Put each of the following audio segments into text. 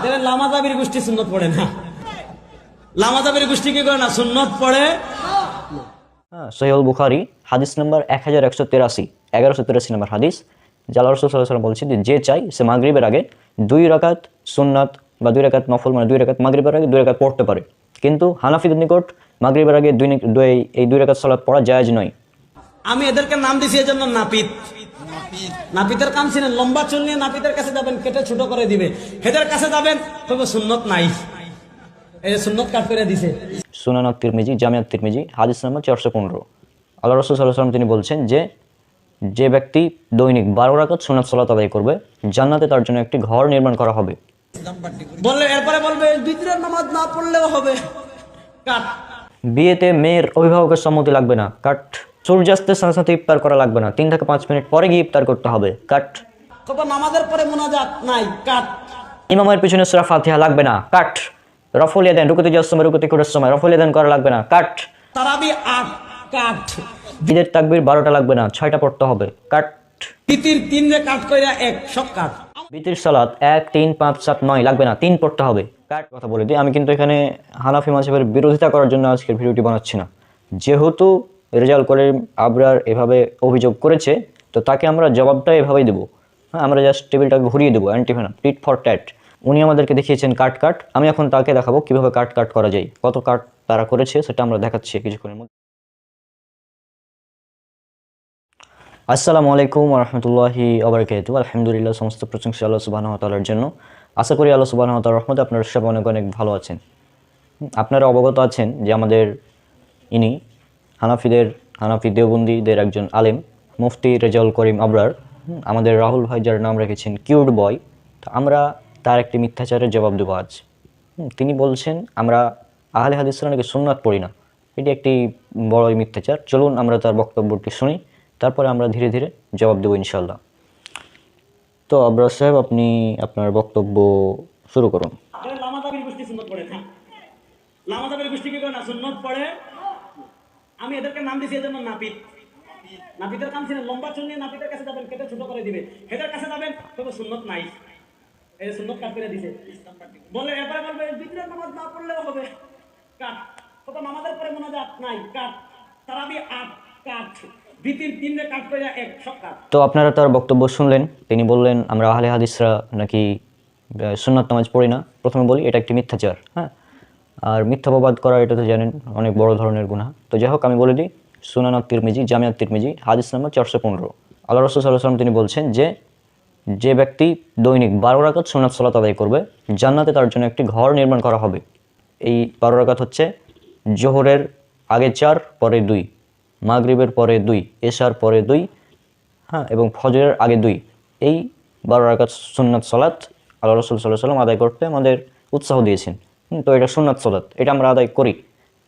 লামাজাবির গোষ্ঠী সুন্নত পড়ে না। লামাজাবির গোষ্ঠী কি করে না? সুন্নত পড়ে? হ্যাঁ সহিউল বুখারি হাদিস নম্বর এক হাজার একশো তেরাশি এগারোশো তেরাশি নম্বর হাদিস। জালা যে যে চাই সে মাগরিবের আগে দুই রাকাত সুন্নাত বা দুই রাকাত নফল মানে দুই রাকাত মাগরিবের আগে দুই রাকাত পড়তে পারে। কিন্তু হানাফিদের নিকট মাগরিবের আগে দুই দুই- এই দুই রাকাত সালাত পড়া জায়েজ নয়। আমি এদেরকে নাম দিছি এই জন্য নাপিত। নাপিতের কাম ছিলেন লম্বা চুল নিয়ে নাপিতের কাছে যাবেন কেটে ছোট করে দিবে। হেদের কাছে যাবেন তবে সুন্নত নাই। এই যে সুন্নত কাট করে দিছে। সুনানাত তিরমিজি জামিয়াত তিরমিজি হাদিস নম্বর চারশো পনেরো। আল্লাহ রসুল সাল্লাহ তিনি বলছেন যে যে ব্যক্তি দৈনিক বারো রাকাত সুনাত সালাত আদায় করবে জান্নাতে তার জন্য একটি ঘর নির্মাণ করা হবে। বললে এরপরে বলবে বিদ্রের নামাজ না পড়লেও হবে। কাট। বিয়েতে মেয়ের অভিভাবকের সম্মতি লাগবে না। কাট। সূর্যাস্তের সাথে সাথে ইফতার করা লাগবে না। তিন থেকে পাঁচ মিনিট পরে গিয়ে ইফতার করতে হবে। কাট। নামাজের পরে মোনাজাত নাই। কাট। ইমামের পিছনে সুরা ফাতিহা লাগবে না। কাট। রফলিয়া দেন রুকুতে যাওয়ার সময় রুকুতে করার সময় রফলিয়া দেন করা লাগবে না। কাট। তারাবি আট কাট। ঈদের তাকবির বারোটা লাগবে না ছয়টা পড়তে হবে। কাট। তিতির তিন রে কাট কইরা এক সব কাট। বিতির সালাত এক তিন পাঁচ সাত নয় লাগবে না তিন পড়তে হবে। কাট কথা বলে দিই আমি কিন্তু এখানে হানাফি মাঝহের বিরোধিতা করার জন্য আজকের ভিডিওটি বানাচ্ছি না। যেহেতু রেজাল্ট করে আবরার এভাবে অভিযোগ করেছে, তো তাকে আমরা জবাবটা এভাবেই দেবো। হ্যাঁ আমরা জাস্ট টেবিলটাকে ঘুরিয়ে দেবো অ্যান্টিফেনা টিট ফর ট্যাট উনি আমাদেরকে দেখিয়েছেন কাট কাট। আমি এখন তাকে দেখাবো কীভাবে কাট কাট করা যায়, কত কাট তারা করেছে, সেটা আমরা দেখাচ্ছি কিছুক্ষণের মধ্যে। আসসালামু আলাইকুম রহমতুল্লাহি আবরকাত আলহামদুলিল্লাহ, সমস্ত প্রশংসা আল্লাহ সুবাহ তালার জন্য। আশা করি আল্লাহ সুবাহ তাল রহমতে আপনারা সব অনেক অনেক ভালো আছেন। আপনারা অবগত আছেন যে আমাদের ইনি হানাফিদের, হানাফি দেওবন্দিদের একজন আলেম, মুফতি রেজাউল করিম আবরার। আমাদের রাহুল ভাই যার নাম রেখেছেন কিউট বয়। তো আমরা তার একটি মিথ্যাচারের জবাব দেবো আজ। তিনি বলছেন, আমরা আহলে হাদিসরা নাকি সুন্নাত পড়ি না? এটি একটি বড়ই মিথ্যাচার। চলুন আমরা তার বক্তব্যটি শুনি, তারপরে আমরা ধীরে ধীরে জবাব দেবো ইনশাল্লাহ তো আবরার সাহেব, আপনি আপনার বক্তব্য শুরু করুন। গোষ্ঠী সুন্নত পড়ে গোষ্ঠী কি করে না? সুন্নত পড়ে আমি এদেরকে নাম দিছি এই জন্য নাপিত। নাপিতের কাম ছিলেন, লম্বা চুল নিয়ে নাপিতের কাছে যাবেন, কেটে ছোট করে দিবে। হেদের কাছে যাবেন, তবে সুন্নত নাই। এই সুন্নত কাট করে দিছে। বললে, এরপরে বলবে নামাজ না পড়লেও হবে। কাট। পরে নাই, কাট। আট, কাট। তো আপনারা তার বক্তব্য শুনলেন, তিনি বললেন, আমরা আহলে হাদিসরা নাকি সুন্নাত নামাজ পড়ি না। প্রথমে বলি, এটা একটি মিথ্যাচার হ্যাঁ? আর মিথ্যাপবাদ করা এটা তো জানেন অনেক বড় ধরনের গুণা তো যাই হোক, আমি বলে দিই সুনানাত তিরমিজি জামিয়াত তিরমিজি, হাদিস নাম্বার চারশো পনেরো। আল্লাহ রসুল সাল্লাম তিনি বলছেন যে যে ব্যক্তি দৈনিক বারো রাকাত সুনাত সালাত আদায় করবে, জান্নাতে তার জন্য একটি ঘর নির্মাণ করা হবে। এই বারো রাকাত হচ্ছে জোহরের আগে চার, পরে দুই, মাগরিবের পরে দুই, এশার পরে দুই হ্যাঁ এবং ফজরের আগে দুই। এই বারো রাকাত সুন্নাত সলাৎ আল্লাহ রসুল সাল্লাহ সাল্লাম আদায় করতে আমাদের উৎসাহ দিয়েছেন। তো এটা সুন্নাত সলাৎ এটা আমরা আদায় করি।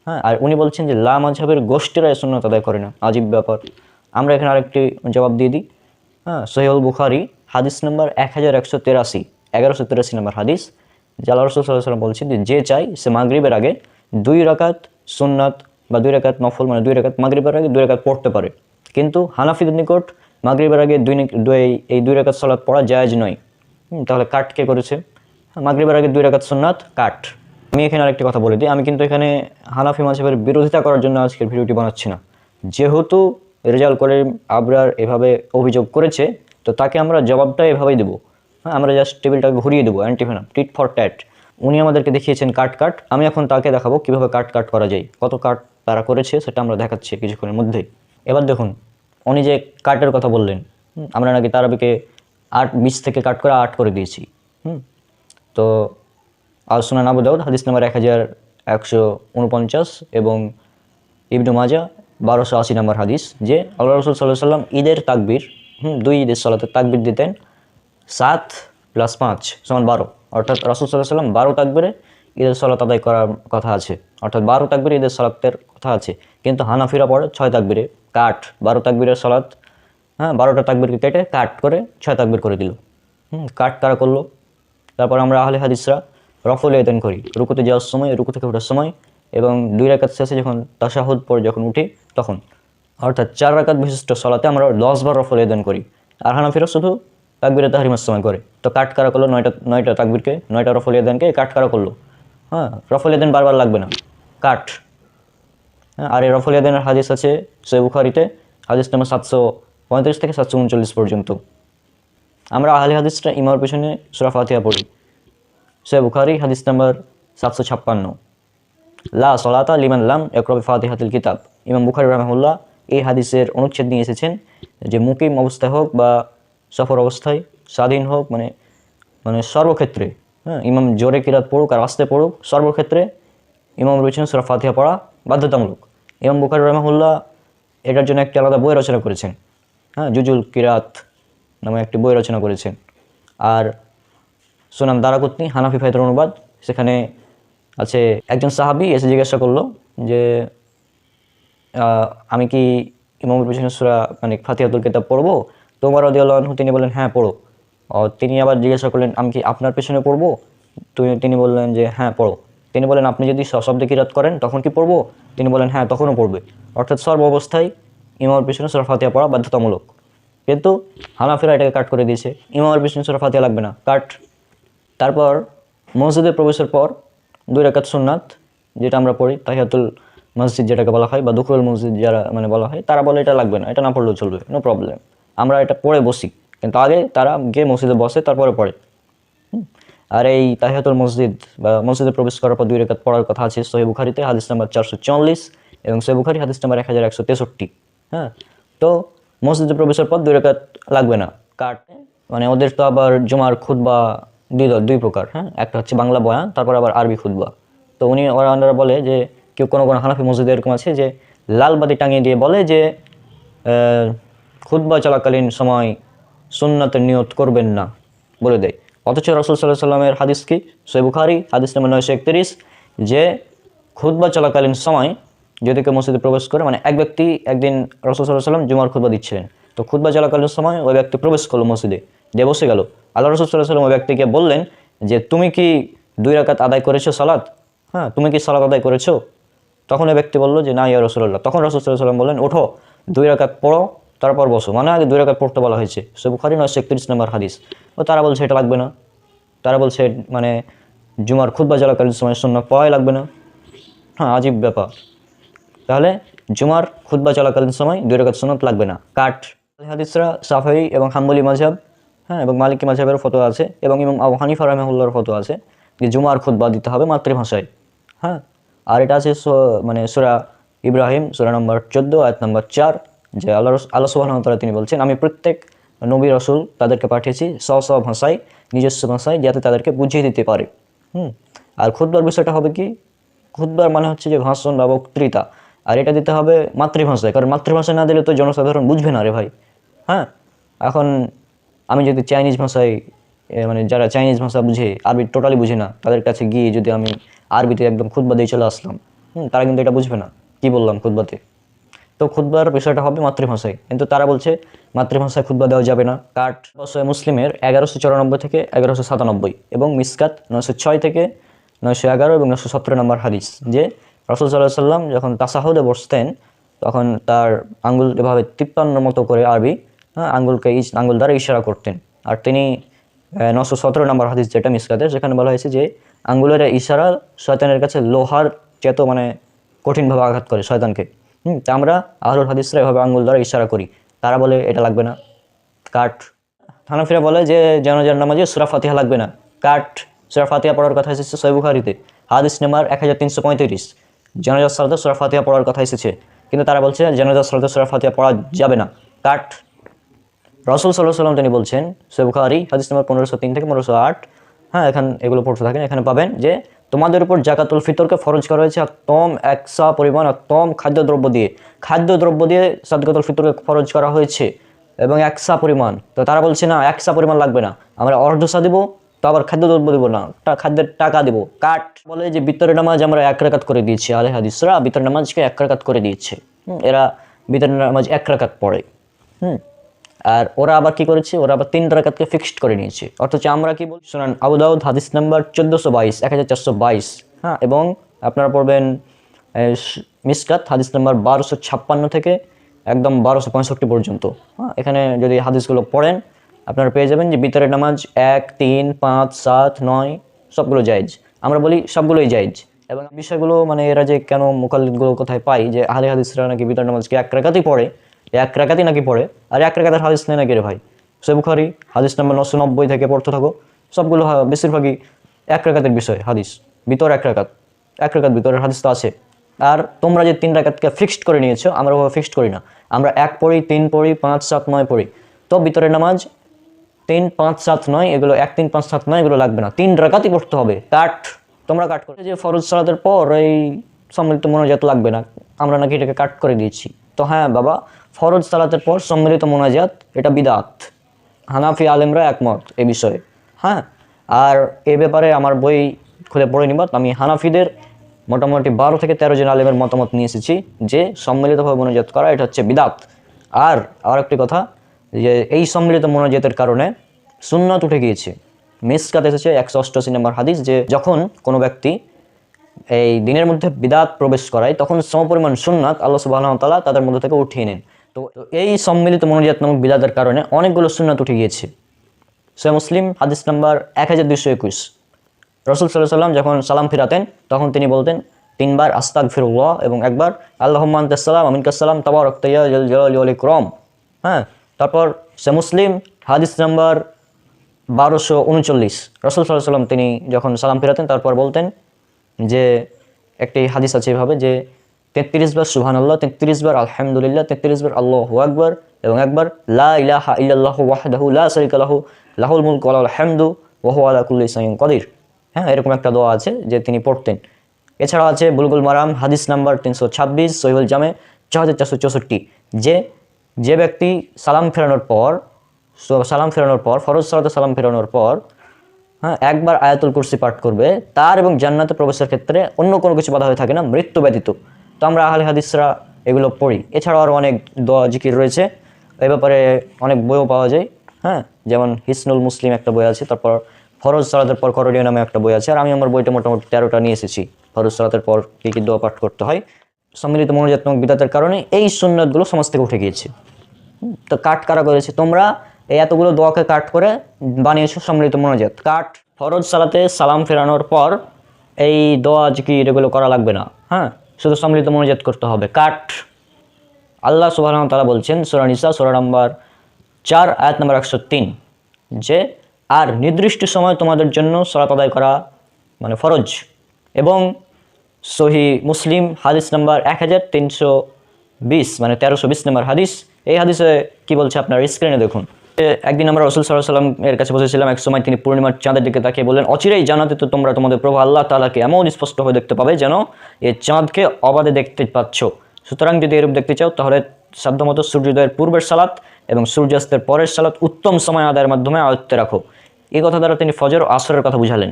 হ্যাঁ। আর উনি বলছেন যে লা মাঝহের গোষ্ঠীরা এই সুন্নাত আদায় করে না আজীব ব্যাপার। আমরা এখানে আরেকটি জবাব দিয়ে দিই। হ্যাঁ। সহিউল বুখারি হাদিস নম্বর এক হাজার একশো তেরাশি এগারোশো তেরাশি নম্বর হাদিস জালা সাল্লাম বলছেন যে যে চাই সে মাগরিবের আগে দুই রাকাত সুন্নাত বা দুই রাকাত নফল মানে দুই রাকাত মাগরিবের আগে দুই রাকাত পড়তে পারে। কিন্তু হানাফিদের নিকট মাগরিবের আগে দুই দুই- এই দুই রাকাত সালাত পড়া জায়েজ নয়। তাহলে কাট কে করেছে? মাগরিবের আগে দুই রাকাত সুন্নাত কাট। আমি এখানে আরেকটি কথা বলে দিই। আমি কিন্তু এখানে হানাফি মাঝহের বিরোধিতা করার জন্য আজকের ভিডিওটি বানাচ্ছি না। যেহেতু রেজাল্ট করে আবরার এভাবে অভিযোগ করেছে, তো তাকে আমরা জবাবটা এভাবেই দেবো। হ্যাঁ আমরা জাস্ট টেবিলটাকে ঘুরিয়ে দেবো। অ্যান্টিফেনা টিট ফর ট্যাট। উনি আমাদেরকে দেখিয়েছেন কাট কাট। আমি এখন তাকে দেখাবো কীভাবে কাট কাট করা যায়, কত কাট তারা করেছে, সেটা আমরা দেখাচ্ছি কিছুক্ষণের মধ্যেই। এবার দেখুন, উনি যে কাটের কথা বললেন আমরা নাকি তারাবিকে আট বিশ থেকে কাট করে আট করে দিয়েছি। হুম, তো আল সুনান আবু দাউদ হাদিস নাম্বার এক হাজার একশো উনপঞ্চাশ এবং ইবনু মাজা বারোশো আশি নম্বর হাদিস যে আল্লাহ রসুল সাল্লাহ সাল্লাম ঈদের তাকবির হুম, দুই ঈদের সালাতে তাকবির দিতেন সাত প্লাস পাঁচ সমান বারো। অর্থাৎ রসুল সাল্লাহ সাল্লাম বারো তাকবিরে ঈদের সালাত আদায় করার কথা আছে। অর্থাৎ বারো তাকবিরে ঈদের সালাতের কথা আছে। কিন্তু হানাফিরা পড়ে ছয় তাকবিরে কাট বারো তাকবিরের সালাত হ্যাঁ বারোটা তাকবিরকে কেটে কাট করে ছয় তাকবির করে দিল। হুম কাট কারা করল? তারপর আমরা আহলে হাদিসরা রফল এতেন করি। রুকুতে যাওয়ার সময়, রুকু থেকে ওঠার সময় এবং দুই রাকাত শেষে যখন তাশাহুদ পরে যখন উঠি তখন। অর্থাৎ চার রাকাত বিশিষ্ট সলাতে আমরা দশ বার রফল এদেন করি। আর হানাফিরা শুধু তাকবিরে তাহরিমার সময় করে। তো কাট কারা করল নয়টা নয়টা তাকবিরকে, নয়টা রফল ইয়াদানকে কাট কারা করল? হ্যাঁ রফল ইয়াদান বারবার লাগবে না। কাট হ্যাঁ আর এই রফল ইয়াদানের হাদিস আছে সে বুখারিতে। হাদিস নাম্বার সাতশো পঁয়ত্রিশ থেকে সাতশো উনচল্লিশ পর্যন্ত। আমরা আহলে হাদিসটা ইমার পেছনে সুরা ফাতিহা পড়ি। সে বুখারি হাদিস নাম্বার সাতশো ছাপ্পান্ন লা সলাতা লিমান লাম একরবি ফাতিহাতুল কিতাব ইমাম বুখারি রহমুল্লাহ এই হাদিসের অনুচ্ছেদ নিয়ে এসেছেন যে মুকিম অবস্থায় হোক বা সফর অবস্থায়, স্বাধীন হোক মানে মানে সর্বক্ষেত্রে হ্যাঁ ইমাম জোরে কিরাত পড়ুক আর আস্তে পড়ুক, সর্বক্ষেত্রে ইমাম রয়েছেন সুরা ফাতিহা পড়া বাধ্যতামূলক। ইমাম বুখারি রহমুল্লাহ এটার জন্য একটি আলাদা বই রচনা করেছেন হ্যাঁ জুজুল কিরাত নামে একটি বই রচনা করেছেন। আর সুনাম দারাকুতনি, হানাফি ফাইতের অনুবাদ। সেখানে আছে, একজন সাহাবি এসে জিজ্ঞাসা করল যে আমি কি ইমামের পেছনে সুরা মানে ফাতিহাতুল কিতাব পড়ব? তোমার আনহু, তিনি বললেন হ্যাঁ পড়ো। তিনি আবার জিজ্ঞাসা করলেন, আমি কি আপনার পেছনে পড়ব? তিনি বললেন যে হ্যাঁ পড়ো। তিনি বলেন আপনি যদি শব্দে কিরাত করেন, তখন কি পড়ব? তিনি বলেন হ্যাঁ তখনও পড়বে। অর্থাৎ সর্ব অবস্থায় ইমামের পেছনে সুরা ফাতিহা পড়া বাধ্যতামূলক। কিন্তু হানাফিরা এটাকে কাট করে দিয়েছে। ইমামের পেছনে সুরা ফাতিহা লাগবে না। কাট তারপর মসজিদে প্রবেশের পর দুই রাকাত সুন্নাত, যেটা আমরা পড়ি, তাহিয়াতুল মসজিদ যেটাকে বলা হয়, বা দুখরুল মসজিদ যারা মানে বলা হয়, তারা বলে এটা লাগবে না, এটা না পড়লেও চলবে নো প্রবলেম আমরা এটা পড়ে বসি, কিন্তু আগে তারা গিয়ে মসজিদে বসে, তারপরে পড়ে। আর এই তাহিয়াতুল মসজিদ বা মসজিদে প্রবেশ করার পর দুই রেখাত পড়ার কথা আছে সোহেব বুখারিতে, হাদিস নাম্বার চারশো চল্লিশ এবং সোহেব বুখারি হাদিস নাম্বার এক হাজার একশো তেষট্টি। হ্যাঁ? তো মসজিদে প্রবেশের পর দুই রেখাত লাগবে না। কাট মানে ওদের তো আবার জমার জুমার, খুতবা দুই দল, দুই প্রকার হ্যাঁ? একটা হচ্ছে বাংলা বয়ান, তারপর আবার আরবি খুতবা। তো উনি ওরা ওনারা বলে যে, কেউ কোনো কোনো হানাফি মসজিদে এরকম আছে যে, লাল বাতি টাঙিয়ে দিয়ে বলে যে খুতবা চলাকালীন সময় সুন্নাতের নিয়ত করবেন না, বলে দেয়। অথচ রসুল সাল্লাহ সাল্লামের হাদিস কি? সে বুখারি, হাদিস নম্বর নয়শো একত্রিশ, যে খুতবা চলাকালীন সময় যদি কেউ মসজিদে প্রবেশ করে মানে এক ব্যক্তি একদিন রসুল সাল্লাহ সাল্লাম জুমার খুতবা দিচ্ছিলেন, তো খুতবা চলাকালীন সময় ওই ব্যক্তি প্রবেশ করল মসজিদে, দিয়ে বসে গেল। আল্লাহ রসুল সাল্লাহ সাল্লাম ওই ব্যক্তিকে বললেন যে, তুমি কি দুই রাকাত আদায় করেছ সালাত? হ্যাঁ তুমি কি সালাত আদায় করেছ? তখন ওই ব্যক্তি বলল যে, না, ইয়া রসুল্লাহ তখন রসুল সাল্লাহ সাল্লাম বললেন, ওঠো, দুই রাকাত পড়ো, তারপর বসো। মানে আগে দুই রাকাত পড়তে বলা হয়েছে। সে বুখারি নয়, একত্রিশ নম্বর হাদিস। ও তারা বলছে, এটা লাগবে না। তারা বলছে মানে জুমার খুদ্া চলাকালীন সময় শূন্য পড়াই লাগবে না। হ্যাঁ আজীব ব্যাপার। তাহলে জুমার খুদ্া চলাকালীন সময় দুই রাকাত সুন্নত লাগবে না। কাঠ, হাদিসরা সাফাই এবং হাম্বলি মাঝহাব হ্যাঁ এবং মালিকি মাঝহাবের ফটো আছে, এবং ইমাম আবু হানিফা রহমুল্লার ফটো আছে যে জুমার খুদ্া দিতে হবে মাতৃভাষায়। হ্যাঁ আর এটা আছে সু- মানে সুরা ইব্রাহিম, সুরা নম্বর চোদ্দ, আয়াত নম্বর চার, যে আল্লাহ আল্লাহ সুবাহতালা তিনি বলছেন, আমি প্রত্যেক নবী রসুল তাদেরকে পাঠিয়েছি স্ব স্ব ভাষায়, নিজস্ব ভাষায়, যাতে তাদেরকে বুঝিয়ে দিতে পারে। হুম, আর খুদ্বার বিষয়টা হবে কি? খুদ্বার মানে হচ্ছে যে ভাষণ বা বক্তৃতা, আর এটা দিতে হবে মাতৃভাষায়, কারণ মাতৃভাষায় না দিলে তো জনসাধারণ বুঝবে না রে ভাই। হ্যাঁ এখন আমি যদি চাইনিজ ভাষায় মানে যারা চাইনিজ ভাষা বুঝে, আরবি টোটালি বুঝে না, তাদের কাছে গিয়ে যদি আমি আরবিতে একদম খুদ্া দিয়ে চলে আসলাম, হুম, তারা কিন্তু এটা বুঝবে না। কি বললাম খুদ্বাতে তো খুদ্বার বিষয়টা হবে মাতৃভাষায়। কিন্তু তারা বলছে, মাতৃভাষায় খুদ্া দেওয়া যাবে না। কাঠ অবশ্যই মুসলিমের এগারোশো চুরানব্বই থেকে এগারোশো সাতানব্বই এবং মিসকাত নয়শো ছয় থেকে নয়শো এগারো এবং নয়শো সতেরো নম্বর হাদিস, যে রসুল সাল্লাহ সাল্লাম যখন তাসাহুদে বসতেন, তখন তার আঙ্গুল এভাবে তিপ্পান্নর মতো করে আরবি হ্যাঁ আঙ্গুলকে আঙ্গুল দ্বারা ইশারা করতেন। আর তিনি নশো সতেরো নম্বর হাদিস যেটা মিসকাতের, সেখানে বলা হয়েছে যে আঙ্গুলের ইশারা শয়তানের কাছে লোহার চেত মানে কঠিনভাবে আঘাত করে শয়তানকে। হুম, তা আমরা আহরুল হাদিসরা এভাবে আঙ্গুল দ্বারা ইশারা করি। তারা বলে এটা লাগবে না। কাঠ। হানাফিরা বলে যে জানাজার নামাজে সুরা ফাতিহা লাগবে না। কাঠ, সুরা ফাতিহা পড়ার কথা এসেছে সৈবুখারিতে হাদিস নাম্বার এক হাজার তিনশো পঁয়ত্রিশ। জানাজার সালাতে সুরা ফাতিহা পড়ার কথা এসেছে। কিন্তু তারা বলছে জানাজার সালাতে সুরা ফাতিহা পড়া যাবে না। কাঠ রসুল সাল্লাহ সাল্লাম তিনি বলছেন সৈবুখারি হাদিস নাম্বার পনেরোশো তিন থেকে পনেরোশো আট। হ্যাঁ এখানে, এগুলো পড়তে থাকেন, এখানে পাবেন যে তোমাদের উপর জাকাতুল ফিতরকে ফরজ করা হয়েছে তম একসা পরিমাণ তম খাদ্যদ্রব্য দিয়ে। খাদ্যদ্রব্য দিয়ে সাদকাতুল ফিতরকে ফরজ করা হয়েছে এবং একসা পরিমাণ। তো তারা বলছে, না একসা পরিমাণ লাগবে না। আমরা অর্ধসা দিব, তো আবার খাদ্যদ্রব্য দেবো না। খাদ্যের টাকা দিব। কাঠ বলে যে বিতরের নামাজ আমরা এক রাকাত করে দিয়েছি, আলে হাদিসরা বিতরের নামাজকে এক রাকাত করে দিয়েছে। এরা বিতরের নামাজ এক রাকাত পড়ে। হুম আর ওরা আবার কি করেছে? ওরা আবার তিন রাকাতকে ফিক্সড করে নিয়েছে। অথচ আমরা কি বলছি? শোনান আবু দাউদ হাদিস নাম্বার চোদ্দোশো বাইশ এক হাজার চারশো বাইশ। হ্যাঁ। এবং আপনারা পড়বেন মিসকাত হাদিস নাম্বার বারোশো ছাপ্পান্ন থেকে একদম বারোশো পঁয়ষট্টি পর্যন্ত। হ্যাঁ এখানে যদি হাদিসগুলো পড়েন আপনারা পেয়ে যাবেন যে বিতরের নামাজ এক তিন পাঁচ সাত নয় সবগুলো জায়েজ। আমরা বলি সবগুলোই জায়েজ। এবং বিষয়গুলো মানে এরা যে কেন মোকাল্লিদগুলো কোথায় পাই যে আহলে হাদিসরা নাকি বিতর নামাজকে এক রাকাতই পড়ে এক রাকাতই নাকি পড়ে, আর এক রাকাতের হাদিস নেই নাকি রে ভাই? সে বুখারি, হাদিস নাম্বার নশো নব্বই থেকে পড়তে থাকো। সবগুলো বেশিরভাগই এক রাকাতের বিষয়, হাদিস। ভিতর এক রাকাত এক রাকাত ভিতরের হাদিস তো আছে। আর তোমরা যে তিন রাকাতকে ফিক্সড করে নিয়েছো, আমরা ওভাবে ফিক্সড করি না। আমরা এক পড়ি, তিন পড়ি, পাঁচ, সাত, নয় পড়ি। তো ভিতরের নামাজ, তিন, পাঁচ, সাত, নয়, এগুলো এক, তিন, পাঁচ, সাত, নয়, এগুলো লাগবে না। তিন রাকাতই পড়তে হবে, কাট। তোমরা কাট করে যে ফরজ সালাতের পর, এই সম্মিলিত মোনাজাত লাগবে না। আমরা নাকি এটাকে কাট করে দিয়েছি। তো হ্যাঁ বাবা, ফরজ সালাতের পর সম্মিলিত মোনাজাত, এটা বিদাত। হানাফি আলেমরা একমত এ বিষয়ে। হ্যাঁ আর এ ব্যাপারে আমার বই খুলে পড়ে নিবা আমি হানাফিদের মোটামুটি বারো থেকে তেরো জন আলেমের মতামত নিয়ে এসেছি যে সম্মিলিতভাবে মোনাজাত করা, এটা হচ্ছে বিদাত। আর আর একটি কথা, যে এই সম্মিলিত মোনাজাতের কারণে সুন্নাত উঠে গিয়েছে। মিসকাত এসেছে একশো অষ্টআশি নম্বর হাদিস যে যখন কোনো ব্যক্তি এই দিনের মধ্যে বিদাত প্রবেশ করায়, তখন সমপরিমাণ সুন্নাত আল্লাহ সুবাহ তালা তাদের মধ্যে থেকে উঠিয়ে নেন। তো এই সম্মিলিত মনোজাত নামক বিদাতের কারণে অনেকগুলো সুন্নাত উঠে গিয়েছে। সে মুসলিম, হাদিস নাম্বার এক হাজার দুইশো একুশ। রসুল সাল্লাহ সাল্লাম যখন সালাম ফিরাতেন, তখন তিনি বলতেন, তিনবার আস্তাক ফিরুল্লাহ এবং একবার আল্লাহমান তাসালাম আমিন কাসালাম তাবার রক্তাইয়া জল জল ক্রম হ্যাঁ? তারপর সে মুসলিম, হাদিস নাম্বার বারোশো উনচল্লিশ। রসুল সাল্লাহ সাল্লাম তিনি যখন সালাম ফিরাতেন, তারপর বলতেন যে একটি হাদিস আছে এভাবে যে তেত্রিশ বার সুহান আল্লাহ তেত্রিশ বার আলহামদুলিল্লাহ, তেত্রিশ বার আল্লাহ আকবর এবং একবার লা ইলাহা ইল্লাল্লাহু ওয়াহদাহু লা লাহু, লাহুল মুলক ওয়া লাহুল হামদু ওয়া হুয়া আলা কুল্লি শাইইন কদির। হ্যাঁ এরকম একটা দোয়া আছে যে তিনি পড়তেন। এছাড়া আছে বুলগুল মারাম, হাদিস নাম্বার তিনশো ছাব্বিশ সহিউল জামে ছ হাজার চারশো চৌষট্টি। যে যে ব্যক্তি সালাম ফেরানোর পর সালাম ফেরানোর পর, ফরজ সালাতে সালাম ফেরানোর পর হ্যাঁ একবার আয়াতুল কুরসি পাঠ করবে, তার এবং জান্নাতে প্রবেশের ক্ষেত্রে অন্য কোনো কিছু বাধা হয়ে থাকে না, মৃত্যু ব্যতীত। তো আমরা আহলে হাদিসরা এগুলো পড়ি। এছাড়াও আরও অনেক দোয়া, জিকির রয়েছে। এই ব্যাপারে অনেক বইও পাওয়া যায়। হ্যাঁ যেমন হিসনুল মুসলিম একটা বই আছে, তারপর ফরজ সালাতের পর করণীয় নামে একটা বই আছে, আর আমি আমার বইটা মোটামুটি তেরোটা নিয়ে এসেছি। ফরজ সালাতের পর কী কী দোয়া পাঠ করতে হয়, সম্মিলিত মনোজাত্মক বিদাতের কারণে এই সুন্নতগুলো সমাজ থেকে উঠে গিয়েছে। তো কাট কারা করেছে? তোমরা এই এতগুলো দোয়াকে কাট করে বানিয়েছো সম্মিলিত মনোজাত কাট, ফরজ সালাতে সালাম ফেরানোর পর এই দোয়া জিকির এগুলো করা লাগবে না হ্যাঁ? শুধু সম্মিলিত মনোজাত করতে হবে। কাট, আল্লাহ সুবাহ তালা বলছেন, সোরা নিসা, সোরা নাম্বার চার, আয়াত নাম্বার একশো তিন, যে, আর নির্দিষ্ট সময় তোমাদের জন্য সলাত আদায় করা মানে ফরজ। এবং সহি মুসলিম হাদিস নাম্বার এক হাজার তিনশো বিশ মানে তেরোশো বিশ নম্বর হাদিস, এই হাদিসে কি বলছে আপনার? স্ক্রিনে দেখুন। একদিন আমরা রসুল সাল্লাহ সাল্লাম এর কাছে বসেছিলাম, এক সময় তিনি পূর্ণিমার চাঁদের দিকে তাকিয়ে বললেন, অচিরেই জানাতে তো তোমরা তোমাদের প্রভু আল্লাহ তালাকে এমন স্পষ্ট হয়ে দেখতে পাবে যেন এ চাঁদকে অবাধে দেখতে পাচ্ছ। সুতরাং যদি এরূপ দেখতে চাও, তাহলে সাধ্যমতো সূর্যোদয়ের পূর্বের সালাত এবং সূর্যাস্তের পরের সালাত উত্তম সময় আদায়ের মাধ্যমে আয়ত্তে রাখো। এই কথা দ্বারা তিনি ফজর ও আসরের কথা বুঝালেন।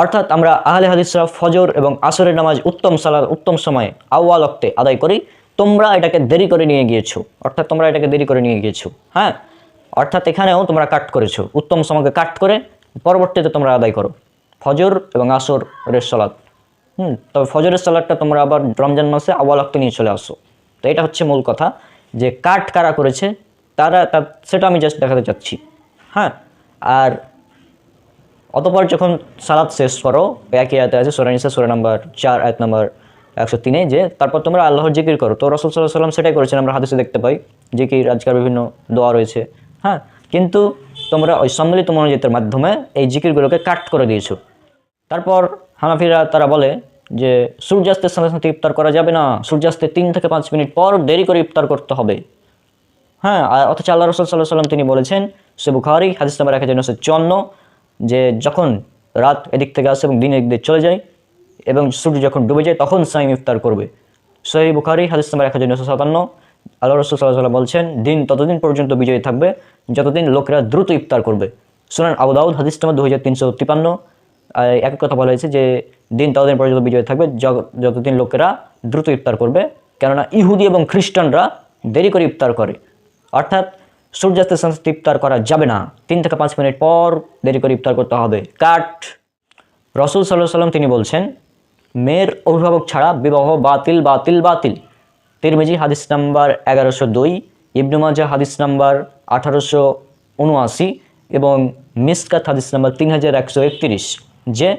অর্থাৎ আমরা আহলে হাদিসরা ফজর এবং আসরের নামাজ উত্তম সালাদ উত্তম সময়ে আউয়াল অক্তে আদায় করি। তোমরা এটাকে দেরি করে নিয়ে গিয়েছো। অর্থাৎ তোমরা এটাকে দেরি করে নিয়ে গিয়েছো। হ্যাঁ? অর্থাৎ এখানেও তোমরা কাট করেছ। উত্তম সময়কে কাট করে পরবর্তীতে তোমরা আদায় করো। ফজর এবং আসরের সালাদ হুম? তবে ফজরের সালাদটা তোমরা আবার রমজান মাসে আওয়াল অক্তে নিয়ে চলে আসো। তো এটা হচ্ছে মূল কথা। যে কাট কারা করেছে, তারা তা, সেটা আমি জাস্ট দেখাতে চাচ্ছি। হ্যাঁ? আর অতপর যখন সালাদ শেষ করো, একই আয়তে আছে, সোরা নিসা, সোরা নাম্বার চার, আয়াত নাম্বার একশো তিনে যে তারপর তোমরা আল্লাহর জিকির করো। তো রসুল সাল্লাহ সাল্লাম সেটাই করেছেন, আমরা হাদিসে দেখতে পাই জিকির আজকাল বিভিন্ন দোয়া রয়েছে। হ্যাঁ কিন্তু তোমরা ওই সম্মিলিত মনোজিতের মাধ্যমে এই জিকিরগুলোকে কাট করে দিয়েছ। তারপর হানাফিরা তারা বলে যে, সূর্যাস্তের সাথে সাথে ইফতার করা যাবে না, সূর্যাস্তের তিন থেকে পাঁচ মিনিট পর দেরি করে ইফতার করতে হবে। হ্যাঁ অথচ আল্লাহ রসুল সাল্লাহ সাল্লাম তিনি বলেছেন, সে বুখারি, হাদিস নাম্বার এক হাজার নশো চুয়ান্ন, যে যখন রাত এদিক থেকে আসে এবং দিন এদিক চলে যায় এবং সূর্য যখন ডুবে যায়, তখন সাইম ইফতার করবে। সহি বুখারি, হাদিস নাম্বার এক হাজার নশো সাতান্ন। আল্লাহ রসুল সাল্লাহ বলছেন, দিন ততদিন পর্যন্ত বিজয়ী থাকবে, যতদিন লোকেরা দ্রুত ইফতার করবে। সুনান আবু দাউদ, হাদিস নাম্বার দু হাজার তিনশো তিপান্ন এক কথা বলা হয়েছে যে, দিন ততদিন পর্যন্ত বিজয় থাকবে যতদিন লোকেরা দ্রুত ইফতার করবে, কেননা ইহুদি এবং খ্রিস্টানরা দেরি করে ইফতার করে। অর্থাৎ সূর্যাস্তের সাথে ইফতার করা যাবে না। তিন থেকে পাঁচ মিনিট পর দেরি করে ইফতার করতে হবে। কাট। রসুল সাল্লাহ সাল্লাম তিনি বলছেন মেয়ের অভিভাবক ছাড়া বিবাহ বাতিল বাতিল বাতিল। তিরমিজি, হাদিস নাম্বার এগারোশো দুই, ইবনু মাজা হাদিস নাম্বার আঠারোশো উনআশি এবং মিসকাত, হাদিস নাম্বার তিন হাজার একশো একত্রিশ। যে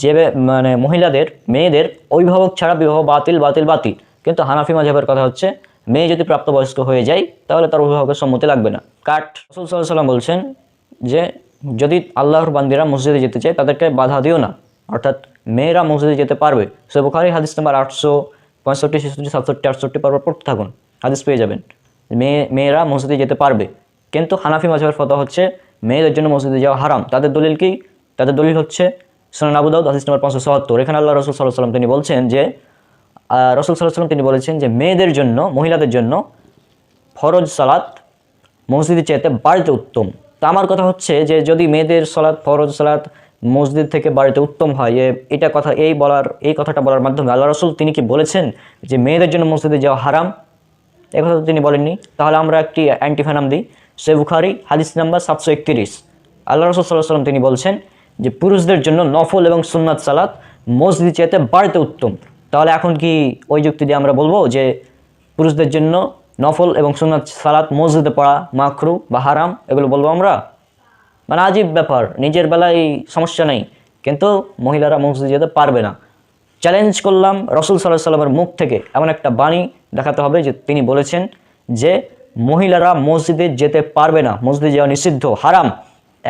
যে মানে মহিলাদের, মেয়েদের অভিভাবক ছাড়া বিবাহ বাতিল বাতিল বাতিল। কিন্তু হানাফি মাঝাবের কথা হচ্ছে, মেয়ে যদি প্রাপ্তবয়স্ক হয়ে যায়, তাহলে তার অভিভাবকের সম্মতি লাগবে না। কাট রসুল সাল্লাহ সাল্লাম বলছেন যে, যদি আল্লাহর বান্দিরা মসজিদে যেতে চায়, তাদেরকে বাধা দিও না। অর্থাৎ মেয়েরা মসজিদে যেতে পারবে। সে বুখারি হাদিস নাম্বার আটশো পঁয়ষট্টি, ছেষট্টি, সাতষট্টি, আটষট্টি পর্ব পড়তে থাকুন। হাদিস পেয়ে যাবেন। মেয়ে, মেয়েরা মসজিদে যেতে পারবে। কিন্তু হানাফি মাঝাবের ফতোয়া হচ্ছে মেয়েদের জন্য মসজিদে যাওয়া হারাম। তাদের দলিল কি? তাদের দলিল হচ্ছে সোনান আবু দাউদ, হাদিস নম্বর পাঁচশো সত্তর। এখানে আল্লাহ রসুল সাল্লাহ সাল্লাম তিনি বলছেন যে রসুল সাল্লাহ সাল্লাম তিনি বলেছেন যে, মেয়েদের জন্য, মহিলাদের জন্য ফরজ সালাত মসজিদে চাইতে বাড়িতে উত্তম। তা আমার কথা হচ্ছে যে, যদি মেয়েদের সালাত, ফরজ সালাত মসজিদ থেকে বাড়িতে উত্তম হয়। এ, এটা কথা, এই বলার, এই কথাটা বলার মাধ্যমে আল্লাহ রসুল তিনি কি বলেছেন যে মেয়েদের জন্য মসজিদে যাওয়া হারাম? এ কথা তিনি বলেননি। তাহলে আমরা একটি অ্যান্টিফানাম দিই। সে বুখারি, হাদিস নাম্বার সাতশো একত্রিশ। আল্লাহ রসুল সাল্লাহ সাল্লাম তিনি বলছেন যে পুরুষদের জন্য নফল এবং সুন্নাত সালাত মসজিদ চাইতে বাড়িতে উত্তম। তাহলে এখন কি ওই যুক্তি দিয়ে আমরা বলব যে পুরুষদের জন্য নফল এবং সুন্নাত সালাত মসজিদে পড়া মাখরু বা হারাম? এগুলো বলব আমরা। মানে আজীব ব্যাপার, নিজের বেলায় সমস্যা নেই, কিন্তু মহিলারা মসজিদে যেতে পারবে না। চ্যালেঞ্জ করলাম রসুল সাল্লাহ সাল্লামের মুখ থেকে এমন একটা বাণী দেখাতে হবে যে তিনি বলেছেন যে মহিলারা মসজিদে যেতে পারবে না, মসজিদে যাওয়া নিষিদ্ধ, হারাম।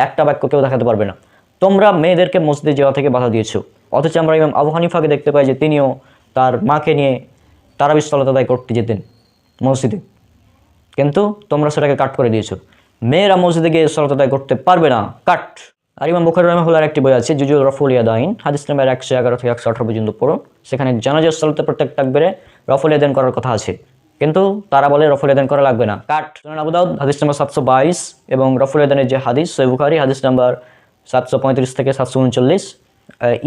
একটা বাক্য কেউ দেখাতে পারবে না। তোমরা মেয়েদেরকে মসজিদে যাওয়া থেকে বাধা দিয়েছ। অথচ আমরা ইমাম আবু হানিফাকে দেখতে পাই যে তিনিও তার মাকে নিয়ে তারাবিস সালাত আদায় করতে যেতেন মসজিদে। কিন্তু তোমরা সেটাকে কাট করে দিয়েছ। মেয়েরা মসজিদে গিয়ে সলাত আদায় করতে পারবে না। কাট। আর ইমাম বুখারি রহমাহুল্লার একটি বই আছে, জুজুল রফুল ইয়াদাইন, হাদিস নাম্বার একশো এগারো থেকে একশো আঠারো পর্যন্ত পড়ুন সেখানে জানাজার সলাতে প্রত্যেক তাকবেরে রফুল ইয়াদান করার কথা আছে। কিন্তু তারা বলে রফুল ইয়াদান করা লাগবে না। কাট। সুনান আবু দাউদ, হাদিস নাম্বার সাতশো বাইশ এবং রফুল ইয়াদানের যে হাদিস সৈ বুখারি, হাদিস নাম্বার সাতশো পঁয়ত্রিশ থেকে সাতশো উনচল্লিশ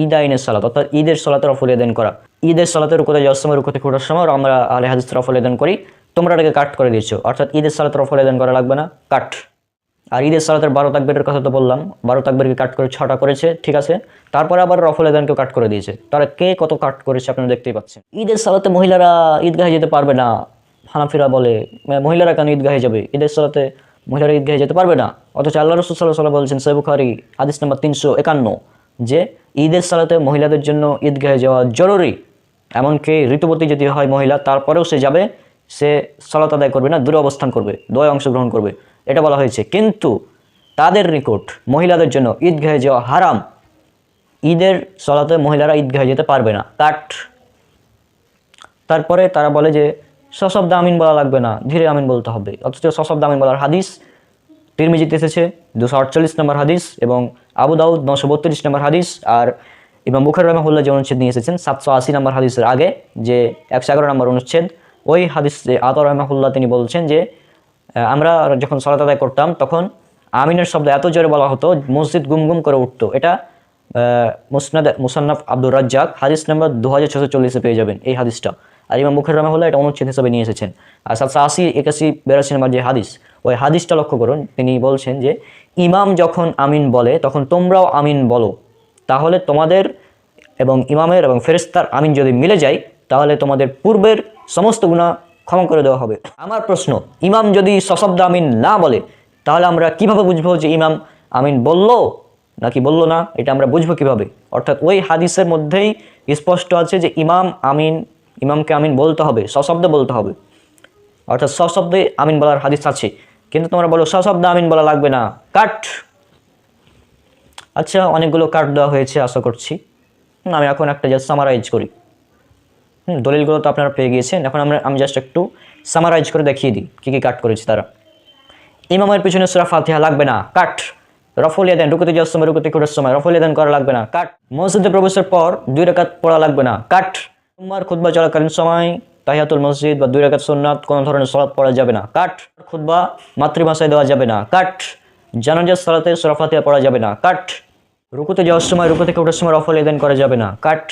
ঈদ আইনের সালাত, অর্থাৎ ঈদের সালাতে রফুল ইয়াদান করা। ঈদের সালাতে রুকুতে যাওয়ার সময়, রুকুতে খোঁটার সময় আমরা আলে হাদিস রফুল ইয়াদান করি। তোমরা এটাকে কাট করে দিয়েছ। অর্থাৎ ঈদের সালাতে রফুল ইয়াদান করা লাগবে না, কাট। আর ঈদের সালাতের বারো তাকবের কথা তো বললাম, বারো তাকবেরকে কাট করে ছটা করেছে, ঠিক আছে? তারপরে আবার রফল এদানকেও কাট করে দিয়েছে। তারা কে কত কাট করেছে আপনারা দেখতেই পাচ্ছেন। ঈদের সালাতে মহিলারা ঈদগাহে যেতে পারবে না, হানাফিরা বলে। মহিলারা কেন ঈদগাহে যাবে? ঈদের সালাতে মহিলারা ঈদগাহে যেতে পারবে না। অথচ আল্লাহ রসুল সাল্লাহ সাল্লাম বলছেন সৈবুখারি হাদিস নাম্বার তিনশো একান্ন, যে ঈদের সালাতে মহিলাদের জন্য ঈদগাহে যাওয়া জরুরি। এমনকি ঋতুবতী যদি হয় মহিলা, তারপরেও সে যাবে। সে সলাত আদায় করবে না, দূরে অবস্থান করবে দয় অংশগ্রহণ করবে। এটা বলা হয়েছে। কিন্তু তাদের নিকট মহিলাদের জন্য ঈদগাহে যাওয়া হারাম। ঈদের সলাতে মহিলারা ঈদগাহে যেতে পারবে না। কাট তারপরে তারা বলে যে, সশব্দ আমিন বলা লাগবে না, ধীরে আমিন বলতে হবে। অথচ সশব্দ আমিন বলার হাদিস, তিরমিজিতে এসেছে, দুশো আটচল্লিশ নম্বর হাদিস এবং আবু দাউদ নশো বত্রিশ নম্বর হাদিস আর ইমাম বুখার রহমাহুল্লাহ যে অনুচ্ছেদ নিয়ে এসেছেন, সাতশো আশি নম্বর হাদিসের আগে যে একশো এগারো নম্বর অনুচ্ছেদ ওই হাদিস আতর রহমাহুল্লাহ তিনি বলছেন যে আমরা যখন সলাত আদায় করতাম, তখন আমিনের শব্দ এত জোরে বলা হতো, মসজিদ গুম গুম করে উঠতো। এটা মুসনাদ, মুসান্নাফ আব্দুর রাজ্জাক হাদিস নাম্বার দু হাজার ছশো চল্লিশে পেয়ে যাবেন এই হাদিসটা। আর ইমাম মুখের রহমাহুল্লাহ এটা অনুচ্ছেদ হিসাবে নিয়ে এসেছেন আর সাতশো আশি, একাশি, বিরাশি নম্বর যে হাদিস, ওই হাদিসটা লক্ষ্য করুন, তিনি বলছেন যে, ইমাম যখন আমিন বলে, তখন তোমরাও আমিন বলো। তাহলে তোমাদের এবং ইমামের এবং ফেরেস্তার আমিন যদি মিলে যায়, তাহলে তোমাদের পূর্বের সমস্ত গুণা ক্ষমা করে দেওয়া হবে। আমার প্রশ্ন, ইমাম যদি সশব্দ আমিন না বলে, তাহলে আমরা কীভাবে বুঝব যে ইমাম আমিন বলল নাকি বলল না? এটা আমরা বুঝব কীভাবে? অর্থাৎ ওই হাদিসের মধ্যেই স্পষ্ট আছে যে ইমাম আমিন, ইমামকে আমিন বলতে হবে, সশব্দে বলতে হবে। অর্থাৎ সশব্দে আমিন বলার হাদিস আছে। কিন্তু তোমরা বলো, সশব্দে আমিন বলা লাগবে না। কাট! আচ্ছা অনেকগুলো কাট দেওয়া হয়েছে, আশা করছি। আমি এখন একটা জাস্ট সামারাইজ করি। দলিলগুলো তো আপনারা পেয়ে গিয়েছেন। এখন আমরা, আমি জাস্ট একটু সামারাইজ করে দেখিয়ে দিই, কী কী কাট করেছে তারা। ইমামের পিছনে সুরা ফাতিহা লাগবে না কাট রফলিয়া দেন রুকুতে যাওয়ার সময়, রুকুতে করার সময় রফলিয়া দেন করা লাগবে না কাট মসজিদে প্রবেশের পর দুই রেখাত পড়া লাগবে না কাট উম্মার খুতবা চলাকালীন সময় তাহিয়াতুল মসজিদ বা দুই রেখাত সুন্নাত কোনো ধরনের সলাৎ পড়া যাবে না কাট খুতবা মাতৃভাষায় দেওয়া যাবে না কাট জানাজার সালাতে সুরা ফাতিহা পড়া যাবে না কাট রুকুতে যাওয়ার সময়, রুকু থেকে সময় রফলিয়া দেন করা যাবে না কাট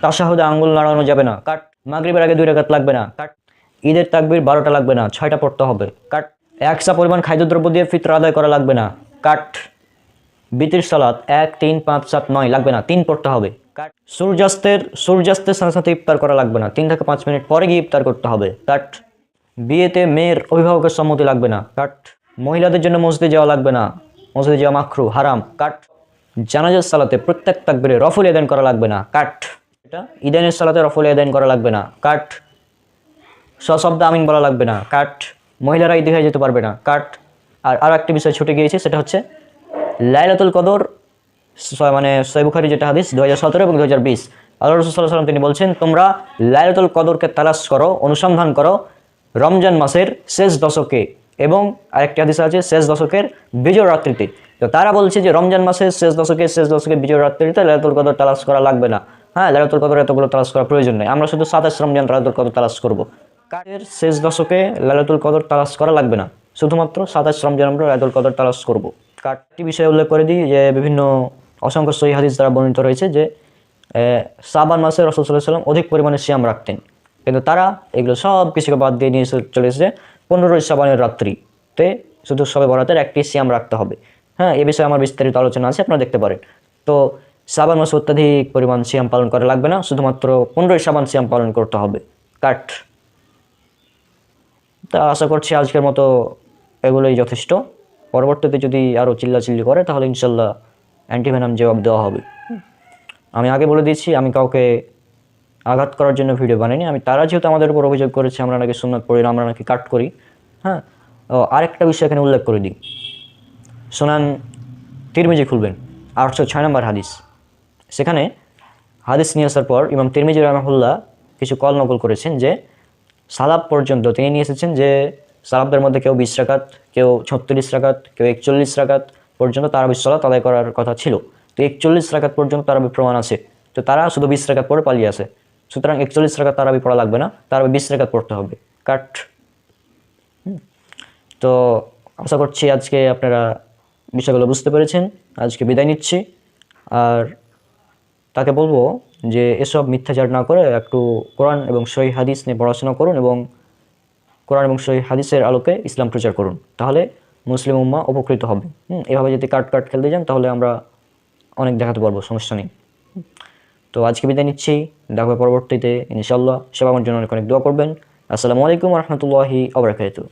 তাসাহুদে আঙ্গুল নাড়ানো যাবে না। কাট। মাগরিবের আগে দুই রেখাত লাগবে না। কাট। ঈদের তাকবির বারোটা লাগবে না, ছয়টা পড়তে হবে। কাট। একসা পরিমাণ খাদ্যদ্রব্য দিয়ে ফিতর আদায় করা লাগবে না। কাট। বিতির সালাত এক, তিন, পাঁচ, সাত, নয় লাগবে না, তিন পড়তে হবে। কাট। সূর্যাস্তের সূর্যাস্তের সাথে সাথে ইফতার করা লাগবে না, তিন থেকে পাঁচ মিনিট পরে গিয়ে ইফতার করতে হবে। কাট। বিয়েতে মেয়ের অভিভাবকের সম্মতি লাগবে না। কাট। মহিলাদের জন্য মসজিদে যাওয়া লাগবে না। মসজিদে যাওয়া মাখরু হারাম। কাট। জানাজার সালাতে প্রত্যেক তাকবিরে রফুল এদান করা লাগবে না। কাট। এটা? ইদানের সালাতে রফুল আদায়ন করা লাগবে না। কাট সশব্দ আমিন বলা লাগবে না। কাট মহিলারা ঈদগাহে যেতে পারবে না। কাট আর আরও একটা বিষয় ছুটে গিয়েছে, সেটা হচ্ছে লাইলাতুল কদর মানে সৈবুখারি যেটা হাদিস দু হাজার সতেরো এবং দু হাজার বিশ। আল্লাহ রসুল সাল্লাম তিনি বলছেন, তোমরা লাইলাতুল কদরকে তালাশ করো, অনুসন্ধান করো রমজান মাসের শেষ দশকে এবং আরেকটি হাদিস আছে, শেষ দশকের বিজয় রাত্রিতে। তো তারা বলছে যে, রমজান মাসের শেষ দশকে শেষ দশকে বিজয় রাত্রিতে লাইলাতুল কদর তালাশ করা লাগবে না। হ্যাঁ লাইলাতুল কদর এতগুলো তালাশ করার প্রয়োজন নেই। আমরা শুধু সাতাশ রমজান লাইলাতুল কদর তালাশ করব। কাজের শেষ দশকে লাইলাতুল কদর তালাশ করা লাগবে না। শুধুমাত্র সাতাশ রমজান আমরা লাইলাতুল কদর তালাশ করব। কার্ডটি বিষয়ে উল্লেখ করে দিই যে, বিভিন্ন অসংখ্য সহি হাদিস দ্বারা বর্ণিত রয়েছে যে সাবান মাসে রসুল সাল্লাহ সাল্লাম অধিক পরিমাণে সিয়াম রাখতেন। কিন্তু তারা এগুলো সব কিছুকে বাদ দিয়ে নিয়ে চলে এসেছে পনেরোই সাবানের রাত্রিতে শুধু সবে বরাতের একটি সিয়াম রাখতে হবে। হ্যাঁ এ বিষয়ে আমার বিস্তারিত আলোচনা আছে, আপনারা দেখতে পারেন। তো সাবান মাসে অত্যাধিক পরিমাণ সিয়াম পালন করা লাগবে না, শুধুমাত্র পনেরোই সাবান সিয়াম পালন করতে হবে। কাট। তা আশা করছি আজকের মতো এগুলোই যথেষ্ট। পরবর্তীতে যদি আরও চিল্লাচিল্লি করে, তাহলে ইনশাল্লাহ অ্যান্টিভেনাম জবাব দেওয়া হবে। আমি আগে বলে দিয়েছি, আমি কাউকে আঘাত করার জন্য ভিডিও বানাইনি। আমি, তারা যেহেতু আমাদের উপর অভিযোগ করেছে, আমরা নাকি সুন্নত পড়ি আমরা নাকি কাট করি। হ্যাঁ আরেকটা বিষয় এখানে উল্লেখ করে দিই। শোনান তিরমিজি খুলবেন, আটশো ছয় নম্বর হাদিস। সেখানে হাদিস নিয়ে আসার পর ইমাম তিরমিজি রহমাহুল্লাহ কিছু কল নকল করেছেন যে সালাব পর্যন্ত তিনি নিয়ে এসেছেন যে সালাবদের মধ্যে কেউ বিশ রাকাত, কেউ ছত্রিশ রাকাত, কেউ একচল্লিশ রাকাত পর্যন্ত তারা বিশ্বলাত আদায় করার কথা ছিল। তো একচল্লিশ রাকাত পর্যন্ত তারা প্রমাণ আছে। তো তারা শুধু বিশ রাকাত পরে পালিয়ে আসে। সুতরাং একচল্লিশ রাকাত তারাবি পড়া লাগবে না তারাবি বিশ রাকাত পড়তে হবে। কাট। তো আশা করছি আজকে আপনারা বিষয়গুলো বুঝতে পেরেছেন। আজকে বিদায় নিচ্ছি। আর তাকে বলব যে এসব মিথ্যাচার না করে একটু কোরআন এবং সহি হাদিস নিয়ে পড়াশোনা করুন এবং কোরআন এবং সহি হাদিসের আলোকে ইসলাম প্রচার করুন। তাহলে মুসলিম উম্মা উপকৃত হবে। হুম, এভাবে যদি কাট কাট খেলতে যান তাহলে আমরা অনেক দেখাতে পারব সমস্যা নেই। তো আজকে বিদায় নিচ্ছি। দেখা হবে পরবর্তীতে। ইনশাল্লাহ সব আমার জন্য অনেক অনেক দোয়া করবেন। আসসালামু আলাইকুম রহমতুল্লাহি আবরাকাতু